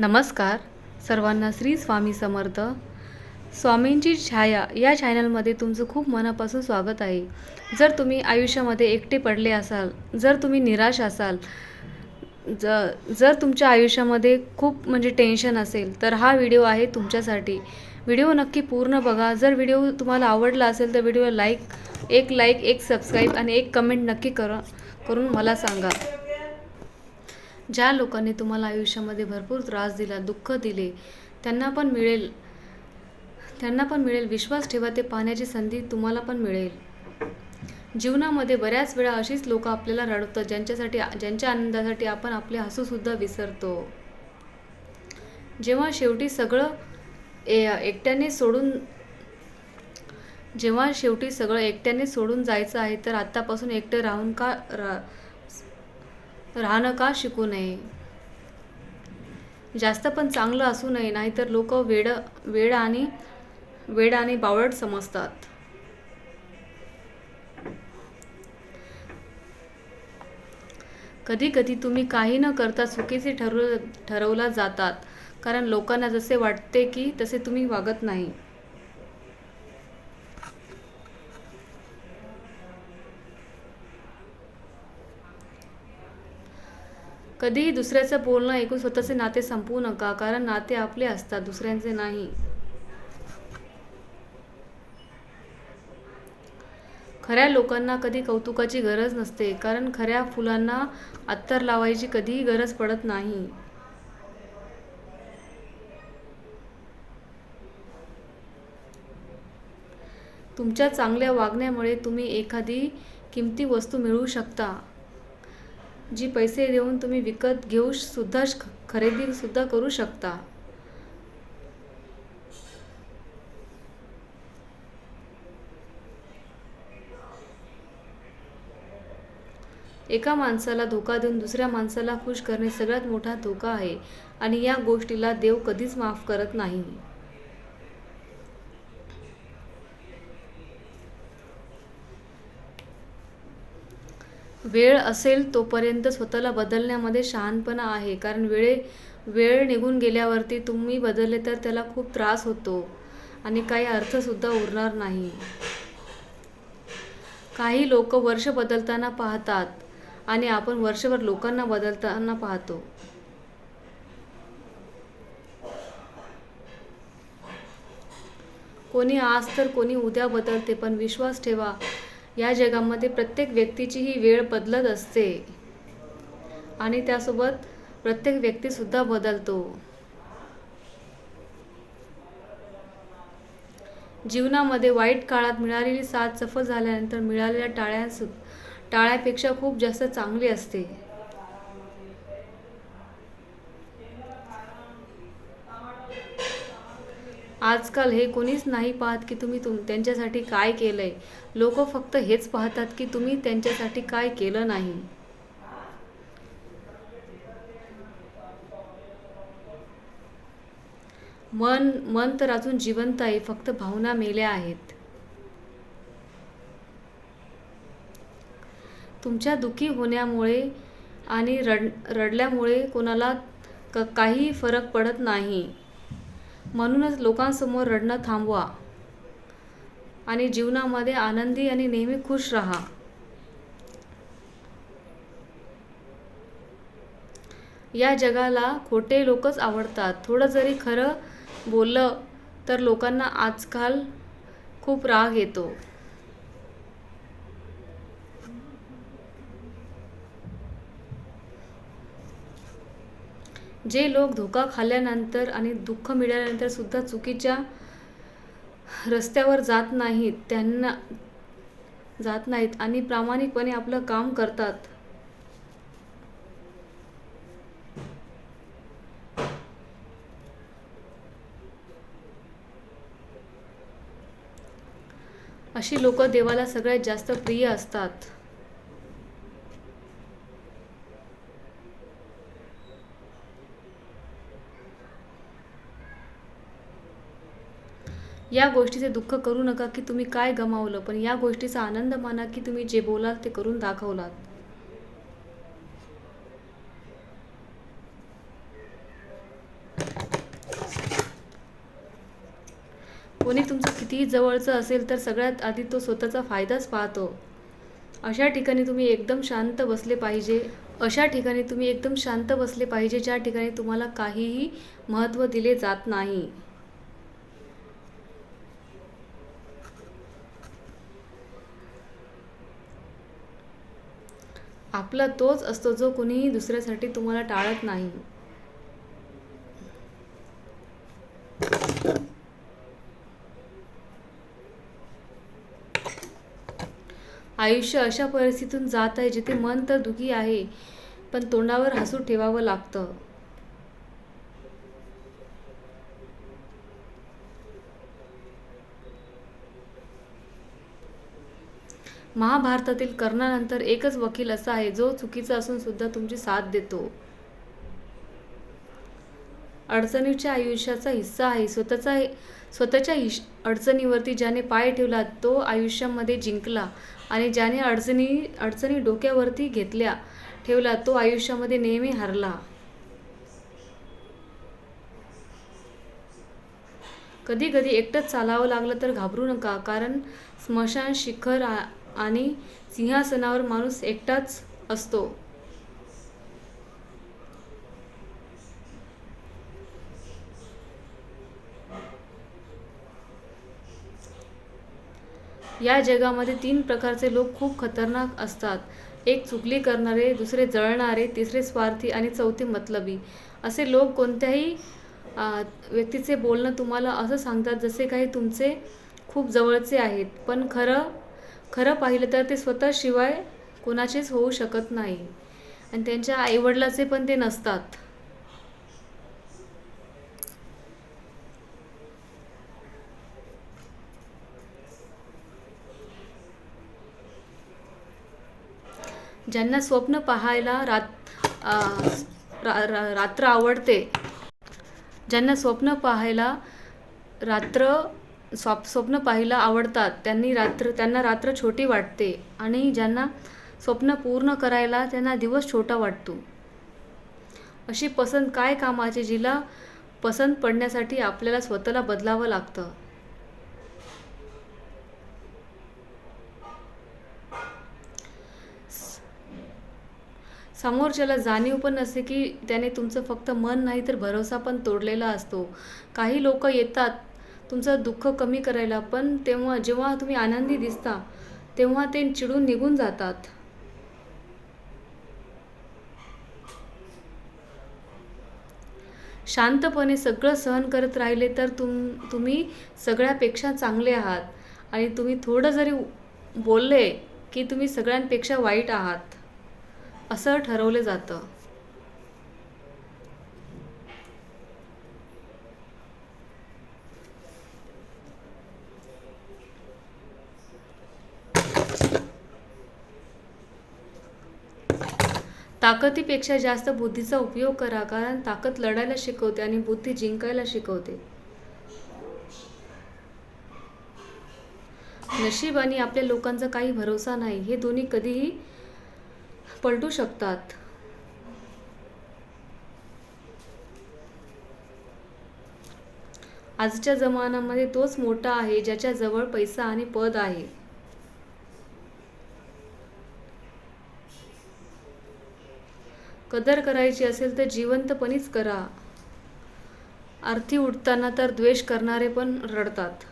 नमस्कार. सर्वांना श्री स्वामी समर्थ. स्वामींची छाया या चॅनलमध्ये तुमचं खूप मनापासून स्वागत आहे. जर तुम्ही आयुष्यामध्ये एकटे पडले असाल जर तुम्ही निराश असाल ज जर तुमच्या आयुष्यामध्ये खूप म्हणजे टेन्शन असेल तर हा व्हिडिओ आहे तुमच्यासाठी. व्हिडिओ नक्की पूर्ण बघा. जर व्हिडिओ तुम्हाला आवडला असेल तर व्हिडिओ लाईक एक लाईक एक सबस्क्राईब आणि एक कमेंट नक्की कर करून मला सांगा. ज्या लोकांनी तुम्हाला आयुष्यामध्ये भरपूर त्रास दिला दुःख दिले त्यांना पण मिळेल. त्यांना पण मिळेल. विश्वास ठेवा ते पाहण्याची संधी तुम्हाला पण मिळेल. जीवनामध्ये बऱ्याच वेळा अशीच लोक आपल्याला रडवतात ज्यांच्यासाठी ज्यांच्या आनंदासाठी आपण आपले हसूसुद्धा विसरतो. जेव्हा शेवटी सगळं ए एकट्याने सोडून जेव्हा शेवटी सगळं एकट्याने सोडून जायचं आहे तर आत्तापासून एकटं राहून का रा राहणं का शिकू नये? जास्त पण चांगलं असू नये नाहीतर लोक वेड वेड आणि वेड आणि बावळट समजतात. कधी कधी तुम्ही काही न करता चुकीचे ठरव ठरवला जातात कारण लोकांना जसे वाटते की तसे तुम्ही वागत नाही. कधीही दुसऱ्याचं बोलणं ऐकून स्वतःचे नाते संपवू नका कारण नाते आपले असतात दुसऱ्यांचे नाही. खऱ्या लोकांना कधी कौतुकाची गरज नसते कारण खऱ्या फुलांना अत्तर लावायची कधीही गरज पडत नाही. तुमच्या चांगल्या वागण्यामुळे तुम्ही एखादी किमती वस्तू मिळवू शकता. जी पैसे देऊन तुम्ही विकत घेऊ सुद्धा खरेदी सुद्धा करू शकता. एका माणसाला धोका देऊन दुसऱ्या माणसाला खुश करणे सगळ्यात मोठा धोका आहे. आणि या गोष्टीला देव कधीच माफ करत नाही. वेळ असेल तोपर्यंत स्वतःला बदलण्यामध्ये शहाणपणा आहे. कारण वेळे वेळ निघून गेल्यावरती तुम्ही बदलले तर त्याला खूप त्रास होतो आणि काही अर्थसुद्धा उरणार नाही. काही लोक वर्ष बदलताना पाहतात आणि आपण वर्षभर लोकांना बदलताना पाहतो. कोणी आज तर कोणी उद्या बदलते पण विश्वास ठेवा या जगामध्ये प्रत्येक व्यक्तीची ही वेळ बदलत असते. आणि त्यासोबत प्रत्येक व्यक्तीसुद्धा बदलतो. जीवनामध्ये वाईट काळात मिळालेली साथ सफल झाल्यानंतर मिळालेल्या टाळ्यांसु टाळ्यापेक्षा खूप जास्त चांगली असते. आजकाल हे कोणीच नाही पाहत की तुम्ही तुम त्यांच्यासाठी काय केलंय. लोक फक्त हेच पाहतात की तुम्ही त्यांच्यासाठी काय केलं नाही. मन मन तर अजून जिवंत आहे फक्त भावना मेल्या आहेत. तुमच्या दुखी होण्यामुळे आणि रड रडल्यामुळे कोणाला क काही फरक पडत नाही. म्हणूनच लोकांसमोर रडणं थांबवा. आणि जीवनामध्ये आनंदी आणि नेहमी खुश राहा. या जगाला खोटे लोकच आवडतात. थोडं जरी खरं बोललं तर लोकांना आजकाल खूप राग येतो. जे लोक धोका खाल्ल्यानंतर आणि दुःख मिळाल्यानंतर सुद्धा चुकीच्या रस्त्यावर जात नाहीत त्यांना जात नाहीत आणि प्रामाणिकपणे आपलं काम करतात. अशी लोक देवाला सगळ्यात जास्त प्रिय असतात. या गोष्टीचे दुःख करू नका की तुम्ही काय गमावलं पण या गोष्टीचा आनंद माना की तुम्ही जे बोलाल ते करून दाखवलात. कोणी तुमचं कितीही जवळचं असेल तर सगळ्यात आधी तो स्वतःचा फायदाच पाहतो. अशा ठिकाणी तुम्ही एकदम शांत बसले पाहिजे. अशा ठिकाणी तुम्ही एकदम शांत बसले पाहिजे ज्या ठिकाणी तुम्हाला काहीही महत्त्व दिले जात नाही. आपला तोच असतो जो कुणीही दुसऱ्यासाठी तुम्हाला टाळत नाही. आयुष्य अशा परिस्थितीतून जात आहे जिथे मन तर दुखी आहे पण तोंडावर हसू ठेवावं लागतं. महाभारतातील कर्णानंतर एकच वकील असा आहे जो चुकीचा असून सुद्धा तुमची साथ देतो. अडचणीच्या आयुष्याचा हिस्सा आहे. स्वतःचा स्वतःच्या हिश अडचणीवरती ज्याने पाय ठेवला तो आयुष्यामध्ये जिंकला आणि ज्याने अडचणी अडचणी डोक्यावरती घेतल्या ठेवला तो आयुष्यामध्ये नेहमी हरला. कधी कधी एकटंच चालावं लागलं तर घाबरू नका कारण स्मशान शिखर आणि सिंहासनावर माणूस एकटाच असतो. या जगामध्ये तीन प्रकारचे लोक खूप खतरनाक असतात. एक चुकली करणारे दुसरे जळणारे तिसरे स्वार्थी आणि चौथे मतलबी. असे लोक कोणत्याही व्यक्तीचे बोलणं तुम्हाला असं सांगतात जसे काही तुमचे खूप जवळचे आहेत. पण खरं खरं पाहिलं तर ते स्वतःशिवाय कोणाचेच होऊ शकत नाही. आणि त्यांच्या आईवडिलाचे पण ते नसतात. ज्यांना स्वप्न पाहायला रात आ, रा, रा, रात्र आवडते ज्यांना स्वप्न पाहायला रात्र स्वप स्वप्न पाहायला आवडतात. त्यांनी रात्र त्यांना रात्र छोटी वाटते आणि ज्यांना स्वप्न पूर्ण करायला त्यांना दिवस छोटा वाटतो. अशी पसंत काय कामाची जिला पसंत पडण्यासाठी आपल्याला स्वतःला बदलावं लागतं? समोरच्याला जाणीव पण नसते की त्याने तुमचं फक्त मन नाही तर भरोसा पण तोडलेला असतो. काही लोक येतात तुमचं दुःख कमी करायला पण तेव्हा जेव्हा तुम्ही आनंदी दिसता तेव्हा ते चिडून निघून जातात. शांतपणे सगळं सहन करत राहिले तर तुम तुम्ही सगळ्यापेक्षा चांगले आहात. आणि तुम्ही थोडं जरी बोलले की तुम्ही सगळ्यांपेक्षा वाईट आहात असं ठरवलं जातं. ताकदीपेक्षा जास्त बुद्धीचा उपयोग करा कारण ताकद लढायला शिकवते आणि बुद्धी जिंकायला शिकवते. नशीब आणि आपल्या लोकांचा काही भरोसा नाही हे दोन्ही कधीही पलटू शकतात. आजच्या जमान्यामध्ये तोच मोठा आहे ज्याच्याजवळ पैसा आणि पद आहे. कदर करायची असेल तर जिवंतपणीच करा. आरती उठताना तर द्वेष करणारे पण रडतात.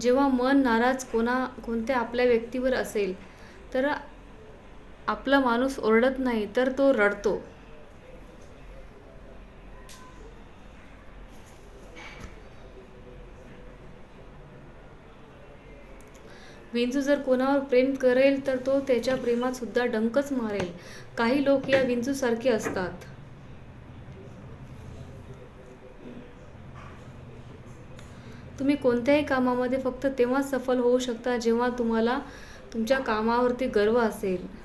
जेव्हा मन नाराज कोणा कोणत्या आपल्या व्यक्तीवर असेल तर आपला माणूस ओरडत नाही तर तो रडतो. विंचू जर कोणावर प्रेम करेल तर तो त्याच्या प्रेमात सुद्धा डंकच मारेल. काही लोक या विंचूसारखे असतात. तुम्ही कोणत्याही कामामध्ये फक्त तेव्हाच सफल होऊ शकता जेव्हा तुम्हाला तुमच्या कामावरती गर्व असेल.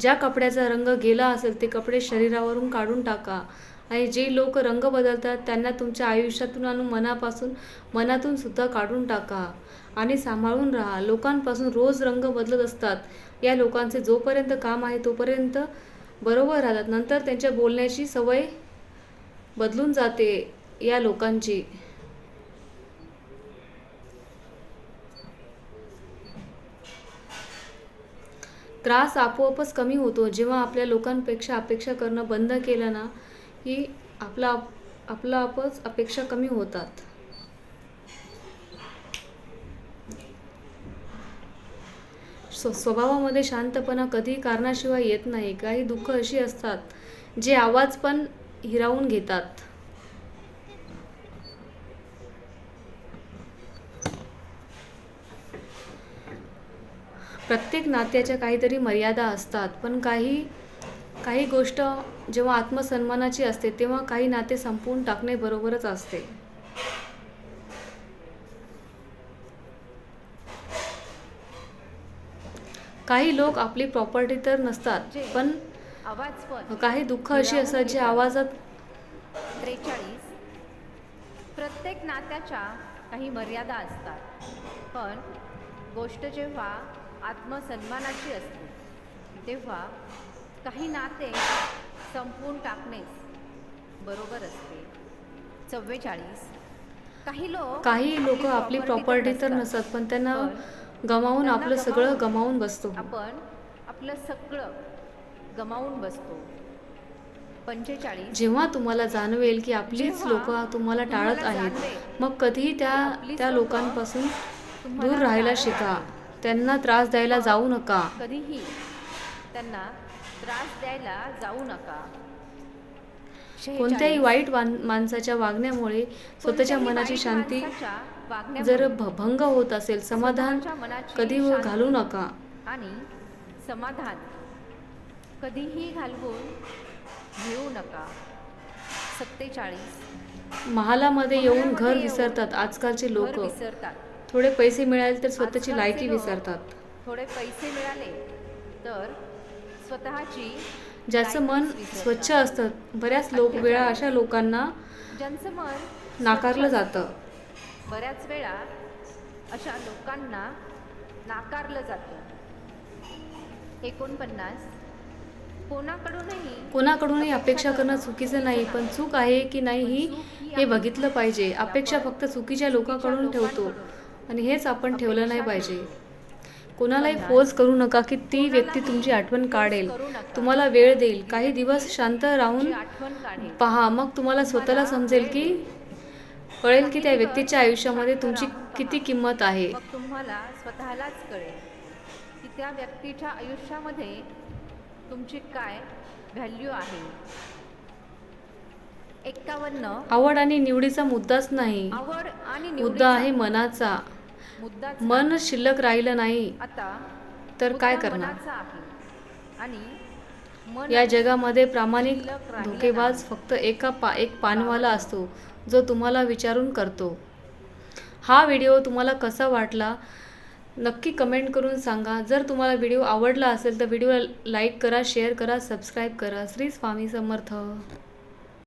ज्या कपड्याचा रंग गेला असेल ते कपडे शरीरावरून काढून टाका. आणि जे लोक रंग बदलतात त्यांना तुमच्या आयुष्यातून आणि मनापासून मनातून सुद्धा काढून टाका. आणि सांभाळून राहा. लोकांपासून रोज रंग बदलत असतात. या लोकांचे जोपर्यंत काम आहे तोपर्यंत बरोबर राहतात. नंतर त्यांच्या बोलण्याची सवय बदलून जाते या लोकांची. त्रास आपोआपच कमी होतो. जेव्हा आपल्या लोकांपेक्षा अपेक्षा करणं बंद केलं ना की आपला आपला आपच अपेक्षा कमी होतात. स्व स्वभावामध्ये शांतपणा कधी कारणाशिवाय येत नाही. काही दुःख अशी असतात जे आवाज पण हिरावून घेतात. प्रत्येक नात्याच्या काहीतरी मर्यादा असतात पण काही काही गोष्ट जेव्हा आत्मसन्मानाची असते तेव्हा काही नाते संपवून टाकणे बरोबरच असते. काही लोक आपली प्रॉपर्टी तर नसतात पण आवाज पण काही दुःख अशी असतात जे आवाजात त्रेचाळीस. प्रत्येक नात्याच्या काही मर्यादा असतात पण गोष्ट जेव्हा आत्मसन्मानाची असते. तेव्हा काही नाते संपवून टाकणेच बरोबर असते. चव्वेचाळीस. काही लोक काही लोक आपली प्रॉपर्टी तर नसतात पण त्यांना गमावून आपलं सगळं गमावून बसतो. आपण आपलं सगळं गमावून बसतो. पंचेचाळीस. जेव्हा तुम्हाला जाणवेल की आपलीच लोक तुम्हाला टाळत आहेत मग कधीही त्या त्या लोकं लोकांपासून दूर राहायला शिका. त्यांना त्रास द्यायला जाऊ नका. कधीही त्यांना त्रास द्यायला जाऊ नका. कोणत्याही 46. वाईट माणसाच्या वागण्यामुळे स्वतःच्या मनाची शांती जर भंग होत असेल समाधान कधी शांती घालू नका. आणि समाधान कधीही घालवून घेऊ नका. सत्तेचाळीस. महालामध्ये येऊन घर विसरतात आजकालचे लोक. विसरतात. थोडे पैसे मिळाले तर स्वतःची लायकी विसरतात. थोडे पैसे मिळाले तर स्वतःची ज्याचं मन. स्वच्छ असतं बऱ्याच लोक वेळा अशा लोकांना ज्यांचं मन नाकारलं जातं. बऱ्याच वेळा अशा लोकांना नाकारलं जातं. एकोणपन्नास कोणाकडूनही कोणाकडूनही अपेक्षा करणं चुकीचं नाही पण चूक आहे की नाही ही हे बघितलं पाहिजे. अपेक्षा फक्त चुकीच्या लोकांकडून ठेवतो. आणि हेच आपण ठेवलं नाही पाहिजे. कोणालाही फोर्स करू नका की ती व्यक्ती तुमची आठवण काढेल. तुम्हाला वेळ देईल. काही दिवस शांत राहून पहा मग तुम्हाला स्वतःला समजेल की कळेल की त्या व्यक्तीच्या आयुष्यामध्ये तुमची किती किंमत आहे. तुम्हाला स्वतःलाच कळेल की त्या व्यक्तीच्या आयुष्यामध्ये तुमची काय व्हॅल्यू आहे. एक्कावन्न. आवड आणि निवडीचा मुद्दाच नाही. आवड आणि मुद्दा आहे मनाचा. मुद्दा मन शिल्लक राहिलं नाही. आता तर काय करणार? आणि या जगामध्ये प्रामाणिक धोकेबाज. फक्त एका पा एक पानवाला असतो जो तुम्हाला विचारून करतो. हा व्हिडिओ तुम्हाला कसा वाटला? नक्की कमेंट करून सांगा. जर तुम्हाला व्हिडिओ आवडला असेल तर व्हिडिओला लाईक करा शेअर करा सबस्क्राईब करा. श्री स्वामी समर्थ.